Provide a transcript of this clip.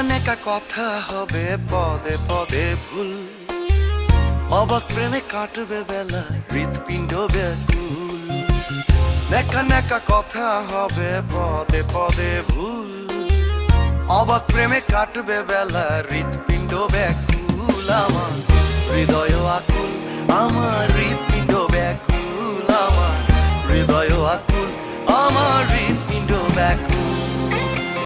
অনেকা কথা হবে, পদে পদে ভুল। অবাক প্রেমে কাটবে বেলা হৃৎপিণ্ড ব্যাকুল নেকা নেকা কথা হবে, পদে পদে ভুল। অবাক প্রেমে কাটবে বেলা হৃৎপিণ্ড ব্যাকুল